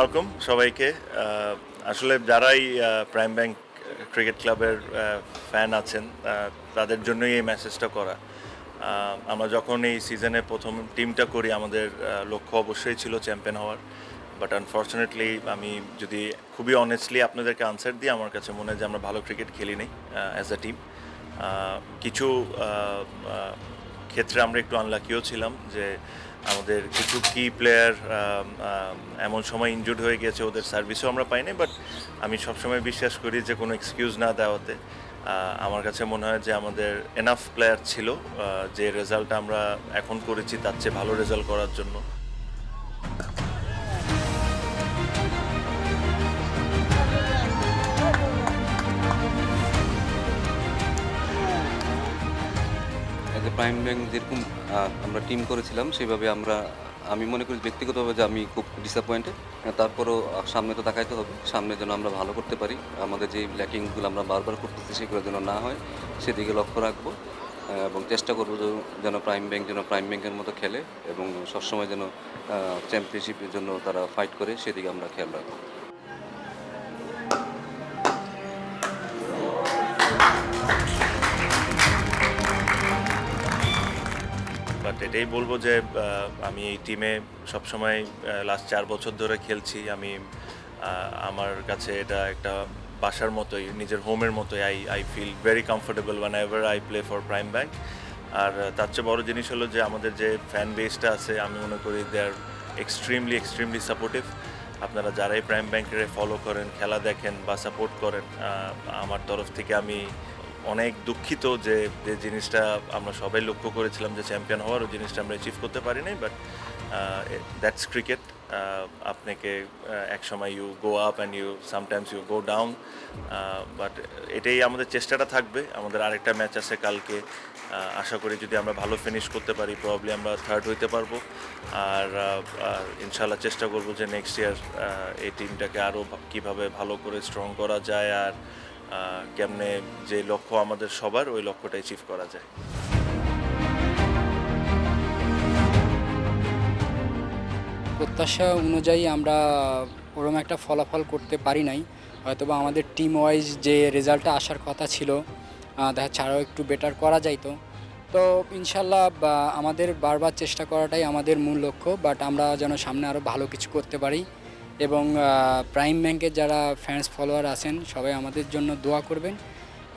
আলাইকুম সবাইকে। আসলে যারাই প্রাইম ব্যাংক ক্রিকেট ক্লাবের ফ্যান আছেন তাদের জন্যই এই মেসেজটা করা। আমরা যখন এই সিজনে প্রথম টিমটা করি, আমাদের লক্ষ্য অবশ্যই ছিল চ্যাম্পিয়ন হওয়ার। বাট আনফর্চুনেটলি আমি যদি খুবই অনেস্টলি আপনাদেরকে আনসার দিই, আমার কাছে মনে হয় যে আমরা ভালো ক্রিকেট খেলি নেই অ্যাজ আ টিম কিছু ক্ষেত্রে আমরা একটু আনলাকিও ছিলাম যে আমাদের কিছু কি প্লেয়ার এমন সময় ইনজুর্ড হয়ে গেছে, ওদের সার্ভিসও আমরা পাইনি বাট আমি সবসময় বিশ্বাস করি যে কোনো এক্সকিউজ না দেওয়াতে আমার কাছে মনে হয় যে আমাদের এনাফ প্লেয়ার ছিল যে রেজাল্ট আমরা এখন করেছি তার চেয়ে ভালো রেজাল্ট করার জন্য। প্রাইম ব্যাংক যেরকম আমরা টিম করেছিলাম, সেভাবে আমরা, আমি মনে করি ব্যক্তিগতভাবে যে আমি খুব ডিসঅ্যাপয়েন্টেড তারপরও সামনে তো তাকাইতে হবে, সামনে যেন আমরা ভালো করতে পারি, আমাদের যে ল্যাকিংগুলো আমরা বারবার করতেছি সেগুলো যেন না হয়, সেদিকে লক্ষ্য রাখব এবং চেষ্টা করব যেন প্রাইম ব্যাংক যেন প্রাইম ব্যাংকের মতো খেলে, এবং সবসময় যেন চ্যাম্পিয়নশিপের জন্য তারা ফাইট করে, সেদিকে আমরা খেয়াল রাখব। বাট এটাই বলব যে আমি এই টিমে সবসময় লাস্ট চার বছর ধরে খেলছি। আমি আমার কাছে এটা একটা বাসার মতোই, নিজের হোমের মতোই I I feel very comfortable one ever I play for Prime Bank আর তার চেয়ে বড় জিনিস হলো যে, আমাদের যে ফ্যান বেসটা আছে, আমি মনে করি they are extremely extremely supportive আপনারা যারাই প্রাইম ব্যাংকের ফলো করেন, খেলা দেখেন বা সাপোর্ট করেন আমার তরফ থেকে আমি অনেক দুঃখিত যে যে জিনিসটা আমরা সবাই লক্ষ্য করেছিলাম যে চ্যাম্পিয়ন হওয়ার, ওই জিনিসটা আমরা অ্যাচিভ করতে পারি নাই বাট দ্যাটস ক্রিকেট আপনাকে এক সময় you go up and you sometimes you go down but এটাই আমাদের চেষ্টাটা থাকবে। আমাদের আরেকটা ম্যাচ আছে কালকে আশা করি যদি আমরা ভালো ফিনিশ করতে পারি প্রবলি আমরা থার্ড হইতে পারব। আর ইনশাল্লাহ চেষ্টা করব যে নেক্সট ইয়ার এই টিমটাকে আরও কীভাবে ভালো করে স্ট্রং করা যায়, আর কেমনে যে লক্ষ্য আমাদের সবার, ওই লক্ষ্যটা অ্যাচিভ করা যায়। প্রত্যাশা অনুযায়ী আমরা ওরকম একটা ফলাফল করতে পারি নাই। হয়তোবা আমাদের টিম ওয়াইজ যে রেজাল্টটা আসার কথা ছিল দেখা ছাড়াও একটু বেটার করা যাইতো। তো ইনশাল্লাহ আমাদের বারবার চেষ্টা করাটাই আমাদের মূল লক্ষ্য বাট আমরা যেন সামনে আরও ভালো কিছু করতে পারি। এবং প্রাইম ব্যাংকের যারা ফ্যান্স ফলোয়ার আছেন সবাই আমাদের জন্য দোয়া করবেন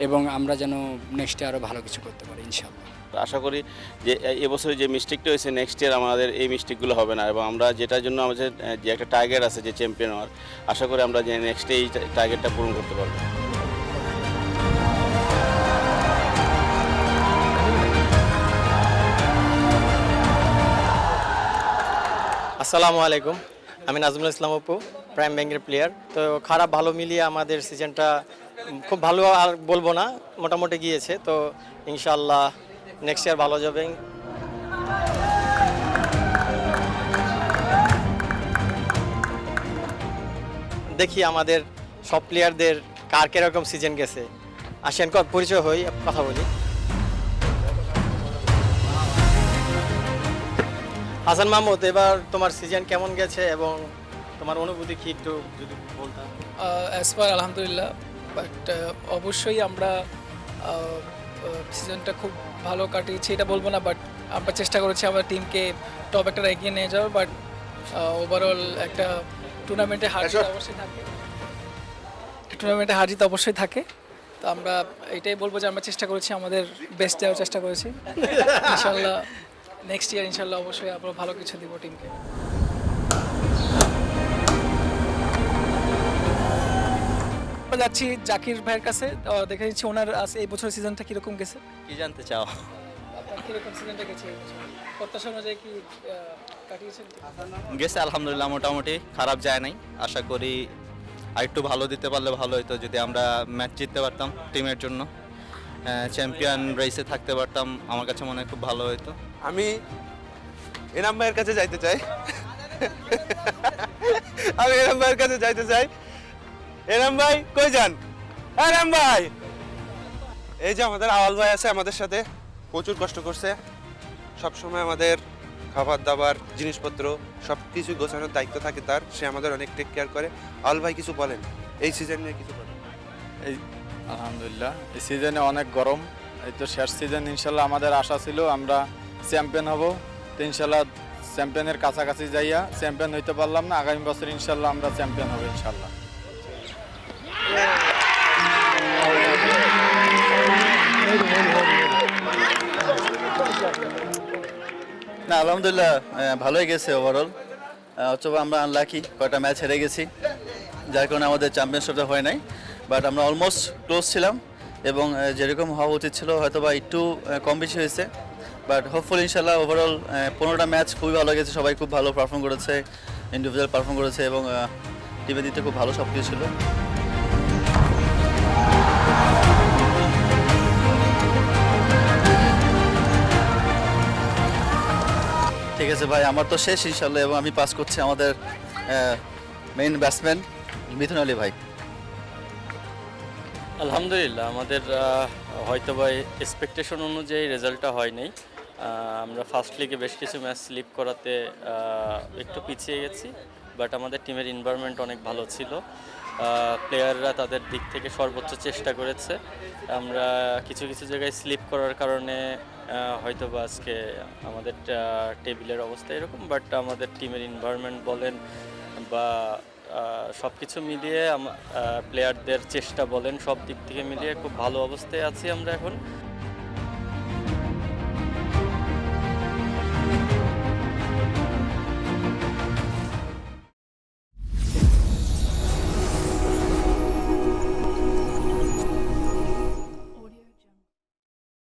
এবং আমরা যেন নেক্সটে আরও ভালো কিছু করতে পারি ইনশাল্লাহ আশা করি যে এবছরে যে মিস্টেকটা হয়েছে নেক্সট ইয়ার আমাদের এই মিস্টেকগুলো হবে না এবং আমরা যেটার জন্য আমাদের যে একটা টার্গেট আছে যে চ্যাম্পিয়ন হওয়ার আশা করি আমরা যে নেক্সটে এই টার্গেটটা পূরণ করতে পারব। আসসালামু আলাইকুম। আমি নাজমুল ইসলাম অপু প্রাইম ব্যাংকের প্লেয়ার তো খারাপ ভালো মিলিয়ে আমাদের সিজনটা খুব ভালো আর বলব না, মোটামুটি গিয়েছে। তো ইনশাল্লাহ নেক্সট ইয়ার ভালো যাবে। দেখি আমাদের সব প্লেয়ারদের কার কীরকম সিজন গেছে। আসেন পরিচয় হই, কথা বলি। হাসান মাহমুদ এবার তোমার সিজন কেমন গেছে এবং তোমার অনুভূতি কি একটু যদি বলতাম অ্যাজ পার আলহামদুলিল্লাহ বাট অবশ্যই আমরা সিজনটা খুব ভালো কাটিয়েছি এটা বলব না বাট আমরা চেষ্টা করেছি আমার টিমকে টপ একটা এগিয়ে নিয়ে যাওয়ার বাট ওভারঅল একটা টুর্নামেন্টে হার জিত অবশ্যই থাকে। টুর্নামেন্টে হার জিত অবশ্যই থাকে তো আমরা এটাই বলব যে আমরা চেষ্টা করেছি আমাদের বেস্ট দেওয়ার চেষ্টা করেছি। ইনশাল্লাহ নেক্সট ইয়ার ইনশাল্লাহ অবশ্যই আমরা ভালো কিছু দিব টিমকে যাচ্ছি জাকির ভাইয়ের কাছে। দেখে নিচ্ছি ওনার এই বছর সিজনটা কীরকম গেছে? কি জানতে চাও? আপনার কীরকম সিজনটা গেছে প্রত্যাশা অনুযায়ী কি কাটিয়েছেন গেছে আলহামদুলিল্লাহ মোটামুটি। খারাপ যায় নাই। আশা করি আরেকটু ভালো দিতে পারলে ভালো হতো যদি আমরা ম্যাচ জিততে পারতাম টিমের জন্য। চ্যাম্পিয়ন রেসে থাকতে পারতাম আমার কাছে মনে হয় খুব ভালো হতো আমি এনাম ভাইয়ের কাছে যাইতে চাই। আমি এনাম ভাইয়ের কাছে যাইতে চাই। এনাম ভাই কই যান? এনাম ভাই! এই যে আমাদের আওয়াল ভাই আছে আমাদের সাথে প্রচুর কষ্ট করছে। সব সময় আমাদের খাবার দাবার জিনিসপত্র সব কিছু গোছানোর দায়িত্ব থাকে তার সে আমাদের অনেক টেক কেয়ার করে। আল ভাই কিছু বলেন এই সিজন নিয়ে কিছু বলেন। আলহামদুলিল্লাহ। এই সিজনে অনেক গরম। এই তো শেষ সিজন, ইনশাল্লাহ আমাদের আশা ছিল আমরা চ্যাম্পিয়ন হব। তো ইনশাল্লাহ চ্যাম্পিয়নের কাছাকাছি যাইয়া চ্যাম্পিয়ন হইতে পারলাম না, আগামী বছর ইনশাল্লাহ আমরা চ্যাম্পিয়ন হব ইনশাল্লাহ। না, আলহামদুলিল্লাহ ভালোই গেছে ওভারঅল অথবা আমরা আনলাকি কয়টা ম্যাচ হেরে গেছি। যার কারণে আমাদের চ্যাম্পিয়নশিপটা হয় নাই। বাট আমরা অলমোস্ট ক্লোজ ছিলাম এবং যেরকম হওয়া উচিত ছিল হয়তো বা একটু কম বেশি হয়েছে। বাট হোপফুল ইনশাল্লাহ ওভারঅল পনেরোটা ম্যাচ খুবই ভালো গেছে সবাই খুব ভালো পারফর্ম করেছে ইন্ডিভিজুয়াল পারফর্ম করেছে এবং টিমের দিতে খুব ভালো সব কিছু ছিল। ঠিক আছে ভাই, আমার তো শেষ ইনশাল্লাহ এবং আমি পাস করছি আমাদের মেইন ব্যাটসম্যান মিথুন আলী ভাই। আলহামদুলিল্লাহ, আমাদের হয়তো বা এক্সপেকটেশন অনুযায়ী রেজাল্টটা হয় নাই আমরা ফার্স্ট লিগে বেশ কিছু ম্যাচ স্লিপ করাতে একটু পিছিয়ে গেছি বাট আমাদের টিমের এনভায়রনমেন্ট অনেক ভালো ছিল। প্লেয়াররা তাদের দিক থেকে সর্বোচ্চ চেষ্টা করেছে। আমরা কিছু কিছু জায়গায় স্লিপ করার কারণে হয়তো বা আজকে আমাদের টেবিলের অবস্থা এরকম বাট আমাদের টিমের এনভায়রনমেন্ট বলেন বা সব কিছু মিলিয়ে প্লেয়ারদের চেষ্টা বলেন, সব দিক থেকে মিলিয়ে খুব ভালো অবস্থায় আছি আমরা এখন।